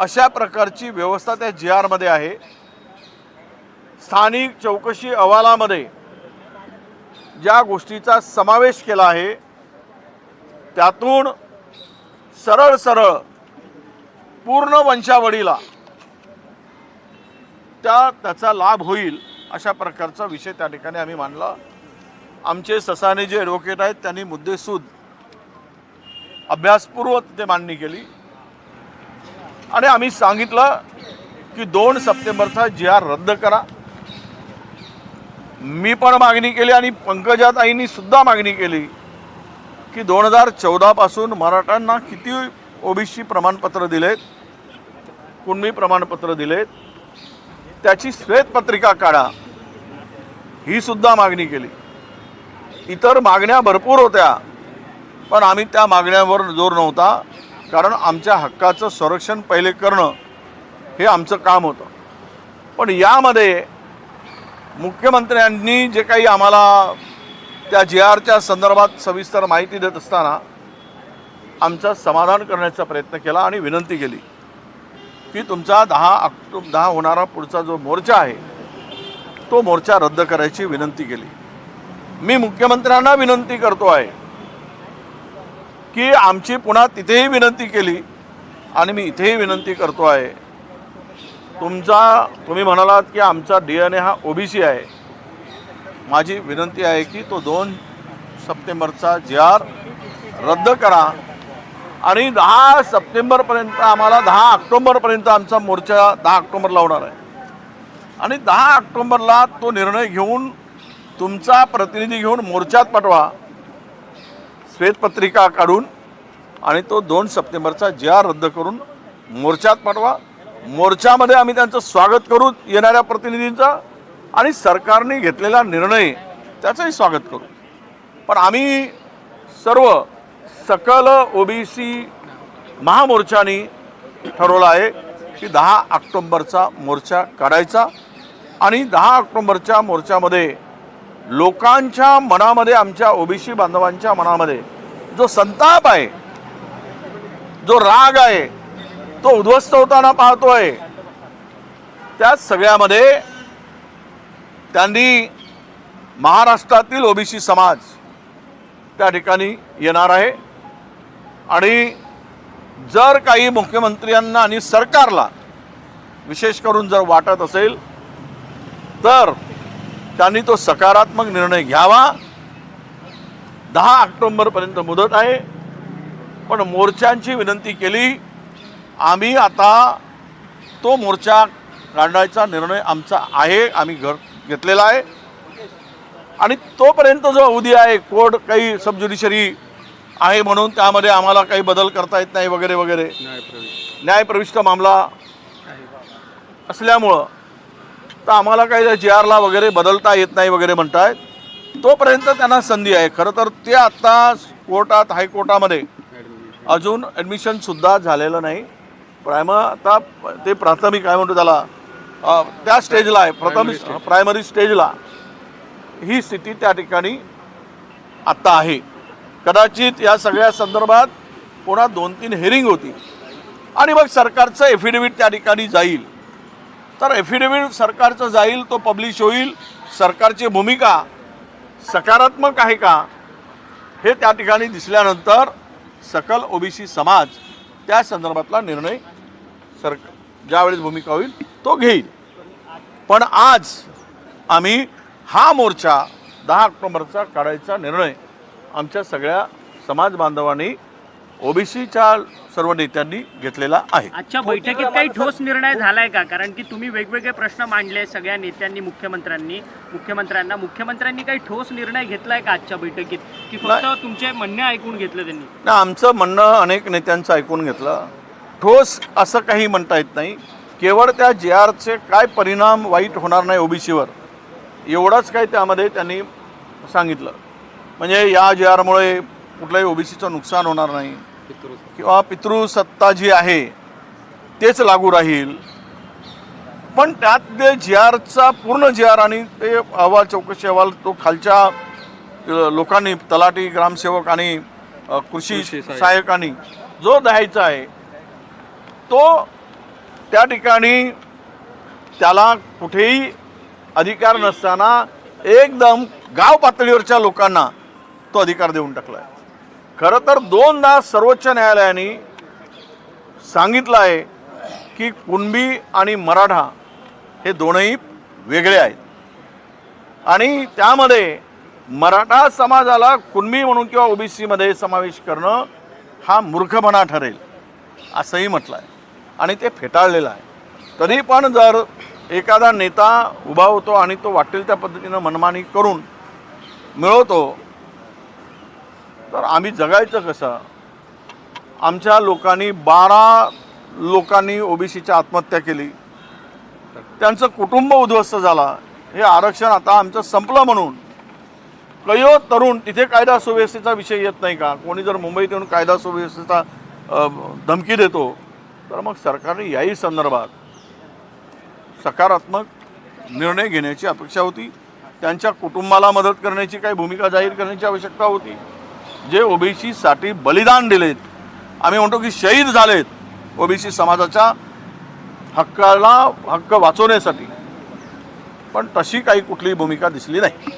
अशा प्रकारची व्यवस्था त्या जी आरमध्ये आहे. स्थानिक चौकशी अहवालामध्ये ज्या गोष्टीचा समावेश केला आहे त्यातून सरळ सरळ पूर्ण वंशावळीला त्या त्याचा लाभ होईल अशा प्रकारचा विषय त्या ठिकाणी आम्ही मांडला. आमचे ससाने जे ॲडव्होकेट आहेत त्यांनी मुद्देसूद अभ्यासपूर्वक ते मांडणी केली. आणि आम्ही सांगितलं की दोन सप्टेंबरचा जी आर रद्द करा. मी पण मागणी केली आणि पंकजाताईंनी सुद्धा मागणी केली की दोन हजार चौदापासून मराठ्यांना किती ओबीसी प्रमाणपत्र दिलेत कुणबी प्रमाणपत्र दिलेत त्याची श्वेतपत्रिका काढा. ही सुद्धा मागणी केली. इतर मागण्या भरपूर होत्या पण आम्ही त्या मागण्यावर जोर नव्हता. कारण आमच्या हक्काचं संरक्षण पहिले करणं हे आमचं काम होतं. पण यामध्ये मुख्यमंत्र्यांनी जे काही आम्हाला त्या जी आरच्या संदर्भात सविस्तर माहिती देत असताना आमचं समाधान करण्याचा प्रयत्न केला आणि विनंती केली की तुमचा दहा ऑक्टोबर दहा होणारा पुढचा जो मोर्चा आहे तो मोर्चा रद्द करायची विनंती केली. मी मुख्यमंत्र्यांना विनंती करतो आहे की आमची पुन्हा तिथेही विनंती केली आणि मी इथेही विनंती करतो आहे. तुमचा तुम्ही म्हणालात की आमचा डी एन ए हा ओबीसी आहे. माझी विनंती आहे की तो दोन सप्टेंबरचा जी आर रद्द करा आणि दहा सप्टेंबरपर्यंत आम्हाला दहा ऑक्टोंबरपर्यंत आमचा मोर्चा दहा ऑक्टोंबरला होणार आहे. आणि दहा ऑक्टोंबरला तो निर्णय घेऊन तुमचा प्रतिनिधी घेऊन मोर्चात पाठवा. श्वेतपत्रिका काढून आणि तो दोन सप्टेंबरचा जी आर रद्द करून मोर्चात पाठवा. मोर्चामध्ये आम्ही त्यांचं स्वागत करू येणाऱ्या प्रतिनिधींचा आणि सरकारने घेतलेला निर्णय त्याचंही स्वागत करू. पण आम्ही सर्व सकल ओबीसी महामोर्चानी ठरवलं आहे की दहा ऑक्टोंबरचा मोर्चा काढायचा आणि दहा ऑक्टोंबरच्या मोर्चामध्ये लोकांच्या मनामध्ये आमच्या ओबीसी बांधवांच्या मनामध्ये जो संताप आहे जो राग आहे तो उद्ध्वस्त होताना पाहतोय त्या सगळ्यामध्ये त्यांनी महाराष्ट्रातील ओबीसी समाज त्या ठिकाणी येणार आहे. आणि जर काही मुख्यमंत्र्यांना आणि सरकारला विशेष करून जर वाटत असेल तर त्यांनी तो सकारात्मक निर्णय घ्यावा. दहा ऑक्टोंबरपर्यंत मुदत आहे. पण मोर्चांची विनंती केली आम्ही आता तो मोर्चा काढण्याचा निर्णय आमचा आहे आम्ही घर घेतलेला आहे. आणि तोपर्यंत जो अवधी आहे कोर्ट काही सबज्युडिशरी आहे म्हणून त्यामध्ये आम्हाला काही बदल करता येत नाही वगैरे वगैरे. न्यायप्रविष्ट मामला असल्यामुळं तर आम्हाला काही जी आरला वगैरे बदलता येत नाही वगैरे म्हणतायत. तोपर्यंत त्यांना संधी आहे. खरं तर ते आत्ता कोर्टात हायकोर्टामध्ये अजून ॲडमिशनसुद्धा झालेलं नाही. प्रायम आता ते प्राथमिक काय म्हणतो त्याला त्या स्टेजला आहे. प्रथम प्रायमरी स्टेजला ही स्थिती त्या ठिकाणी आत्ता आहे. कदाचित या सगळ्या संदर्भात पुन्हा दोन तीन हेरिंग होती. आणि मग सरकारचं एफिडेव्हिट त्या ठिकाणी जाईल. तर एफिडेव्हिट सरकारचं जाईल तो पब्लिश होईल. सरकारची भूमिका सकारात्मक आहे का? हे त्या ठिकाणी दिसल्यानंतर सकल ओबीसी समाज त्या संदर्भातला निर्णय सर ज्यावेळेस भूमिका होईल तो घेईल. पण आज आम्ही हा मोर्चा दहा ऑक्टोबरचा काढायचा निर्णय आमच्या सगळ्या समाज बांधवांनी ओबीसीच्या सर्व नेत्यांनी घेतलेला आहे. आजच्या बैठकीत काही ठोस निर्णय झालाय का? कारण की तुम्ही वेगवेगळे प्रश्न मांडले सगळ्या नेत्यांनी मुख्यमंत्र्यांनी. मुख्यमंत्र्यांना मुख्यमंत्र्यांनी काही ठोस निर्णय घेतलाय का आजच्या बैठकीत? की फक्त तुमचे म्हणणे ऐकून घेतलं त्यांनी? ना आमचं म्हणणं अनेक नेत्यांचं ऐकून घेतलं. ठोस असं काही म्हणता येत नाही. केवळ त्या जे आरचे काय परिणाम वाईट होणार नाही ओबीसीवर एवढंच काही त्यामध्ये त्यांनी सांगितलं. म्हणजे या जे आरमुळे कुठल्याही ओबीसीचं नुकसान होणार नाही. किंवा पितृसत्ता जी आहे तेच लागू राहील. पण त्यात ते जी आरचा पूर्ण जी आर आणि ते अहवाल चौकशी अहवाल तो खालच्या लोकांनी तलाठी ग्रामसेवक आणि कृषी सहाय्यकांनी जो द्यायचा आहे तो त्या ठिकाणी त्याला कुठेही अधिकार नसताना एकदम गाव पातळीवरच्या लोकांना तो अधिकार देऊन टाकला आहे खरं तर दोनदा सर्वोच्च न्यायालयाने सांगितलं आहे की कुणबी आणि मराठा हे दोनही वेगळे आहेत. आणि त्यामध्ये मराठा समाजाला कुणबी म्हणून किंवा ओबीसीमध्ये समावेश करणं हा मूर्खपणा ठरेल असंही म्हटलं आहे आणि ते फेटाळलेलं आहे. तरी पण जर एखादा नेता उभा होतो आणि तो वाटेल त्या पद्धतीनं मनमानी करून मिळवतो तर आम्ही जगायचं कसं? आमच्या लोकांनी बारा लोकांनी ओबीसीची आत्महत्या केली. त्यांचं कुटुंब उद्ध्वस्त झाला. हे आरक्षण आता आमचं संपलं म्हणून. कयो तरुण तिथे कायदा सुव्यवस्थेचा विषय येत नाही का? कोणी जर मुंबईत येऊन कायदा सुव्यवस्थेचा धमकी देतो तर मग सरकारने याही संदर्भात सकारात्मक निर्णय घेण्याची अपेक्षा होती. त्यांच्या कुटुंबाला मदत करण्याची काही भूमिका जाहीर करण्याची आवश्यकता होती. जे ओबीसीसाठी बलिदान दिलेत. आम्ही म्हणतो की शहीद झालेत ओबीसी समाजाच्या हक्काला हक्क वाचवण्यासाठी. पण तशी काही कुठलीही भूमिका दिसली नाही.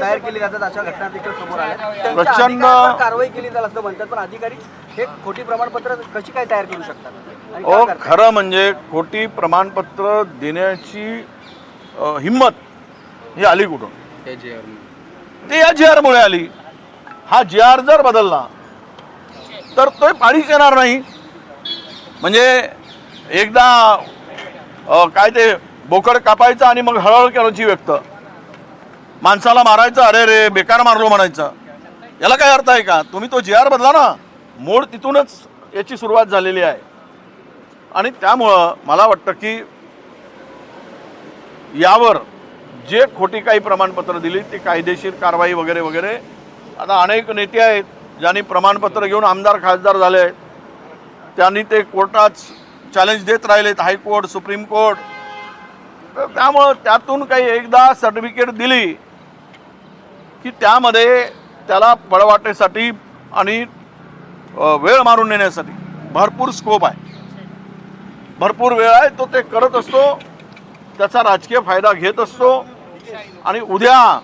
तयार केली जातात अशा घटना देखील समोर आल्या. त्यांच्या प्रचंड- कारवाई केली जाईल असं म्हणतात पण अधिकारी हे खोटी प्रमाणपत्र कशी काय तयार करू शकतात? आणि ओ काय करतात? खरं म्हणजे खोटी प्रमाणपत्र देण्याची हिंमत ही आली कुठून? ते या जी आरमुळे आली. हा जी आर जर बदलला तर तो पाणीच येणार नाही. म्हणजे एकदा काय ते बोकड कापायचं आणि मग हळहळ करायची व्यक्त. माणसाला मारायचं अरे रे बेकार मारलो म्हणायचं. याला काय अर्थ आहे का? तुम्ही तो जी आर बदला ना मूळ तिथूनच याची सुरुवात झालेली आहे. आणि त्यामुळं मला वाटतं की यावर जे खोटी काही प्रमाणपत्र दिली ती कायदेशीर कारवाई वगैरे वगैरे. आता अनेक नेते आहेत ज्यांनी प्रमाणपत्र घेऊन आमदार खासदार झाले आहेत. त्यांनी ते कोर्टात चॅलेंज देत राहिलेत हायकोर्ट सुप्रीम कोर्ट तर त्यामुळं त्यातून काही एकदा सर्टिफिकेट दिली की त्यामध्ये त्याला पळवाटेसाठी आणि वेळ मारून नेण्यासाठी भरपूर स्कोप आहे. भरपूर वेळ आहे तो ते करत असतो. त्याचा राजकीय फायदा घेत असतो. आणि उद्या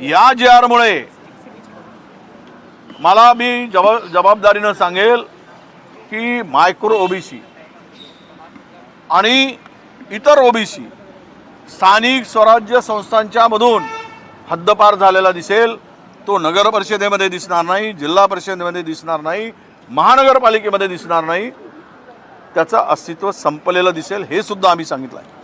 या जे आरमुळे मला मी जबा जबाबदारीनं सांगेल की मायक्रो ओबीसी आणि इतर ओबीसी स्थानिक स्वराज्य संस्थांच्या मधून हद्दपार झालेला दिसेल. तो नगर परिषदेमध्ये दिसणार नाही जिल्हा परिषदेमध्ये दिसणार नाही महानगरपालिकेमध्ये दिसणार नाही. त्याचं अस्तित्व संपलेलं दिसेल हे सुद्धा आम्ही सांगितलं आहे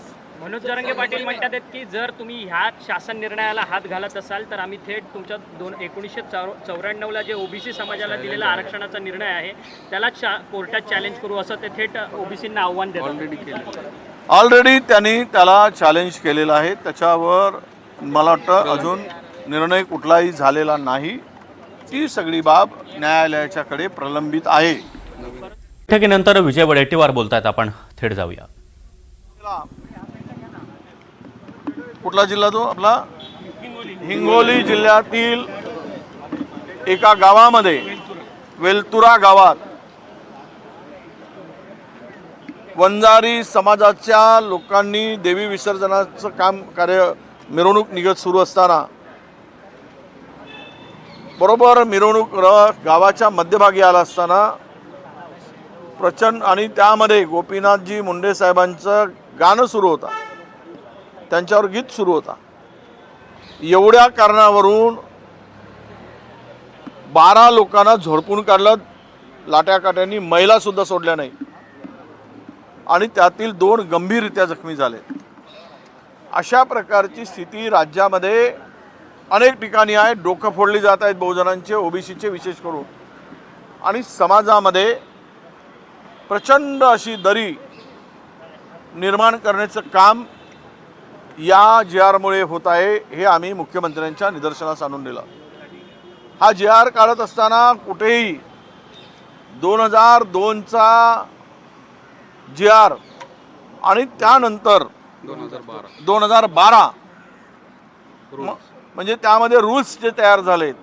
मनोज जरंगे पाटील म्हणतात आहेत की जर तुम्ही ह्या शासन निर्णयाला हात घालत असाल तर आम्ही थेट तुमच्या दोन एकोणीसशे चौ चौऱ्याण्णवला जे ओबीसी समाजाला दिलेला आरक्षणाचा निर्णय आहे त्याला चा कोर्टात चॅलेंज करू असं ते थेट ओबीसींना आव्हान देतात. ऑलरेडी त्यांनी त्याला चॅलेंज केलेलं आहे. त्याच्यावर मला वाटतं अजून निर्णय कुठलाही झालेला नाही. ती सगळी बाब न्यायालयाच्याकडे प्रलंबित आहे. बैठकीनंतर विजय वडेट्टीवार बोलतायत. आपण थेट जाऊया. कुठला जिल्हा तो आपला? हिंगोली जिल्ह्यातील एका गावामध्ये वेलतुरा गावात वंजारी समाजाच्या लोकांनी देवी विसर्जनाचं काम कार्य मिरवणूक निघत सुरू असताना बरोबर मिरवणूक र गावाच्या मध्यभागी आला असताना प्रचंड आणि त्यामध्ये गोपीनाथजी मुंडे साहेबांचं गाणं सुरू होतं. त्यांच्यावर गीत सुरू होता. एवढ्या कारणावरून बारा लोकांना झोडपून काढलं. लाट्याकाट्यांनी महिलासुद्धा सोडल्या नाही. आणि त्यातील दोन गंभीररित्या जखमी झाले. अशा प्रकारची स्थिती राज्यामध्ये अनेक ठिकाणी आहे. डोकं फोडली जात आहेत बहुजनांचे ओबीसीचे विशेष करून. आणि समाजामध्ये प्रचंड अशी दरी निर्माण करण्याचं काम या जी आरमुळे होत आहे हे आम्ही मुख्यमंत्र्यांच्या निदर्शनास आणून दिलं. हा जी आर काढत असताना कुठेही दोन हजार दोनचा जी आर आणि त्यानंतर दोन हजार बारा. म्हणजे त्यामध्ये रूल्स जे तयार झालेत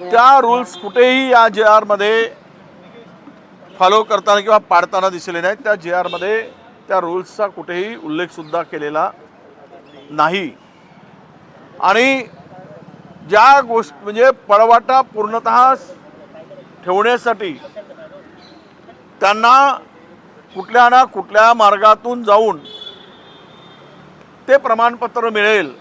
त्या रूल्स कुठेही या जी आरमध्ये फॉलो करताना किंवा पाडताना दिसले नाहीत. त्या जे आरमध्ये त्या रूल्सचा कुठेही उल्लेखसुद्धा केलेला नाही. आणि ज्या गोष्ट म्हणजे पळवाटा पूर्णत ठेवण्यासाठी त्यांना कुठल्या ना कुठल्या मार्गातून जाऊन ते प्रमाणपत्र मिळेल.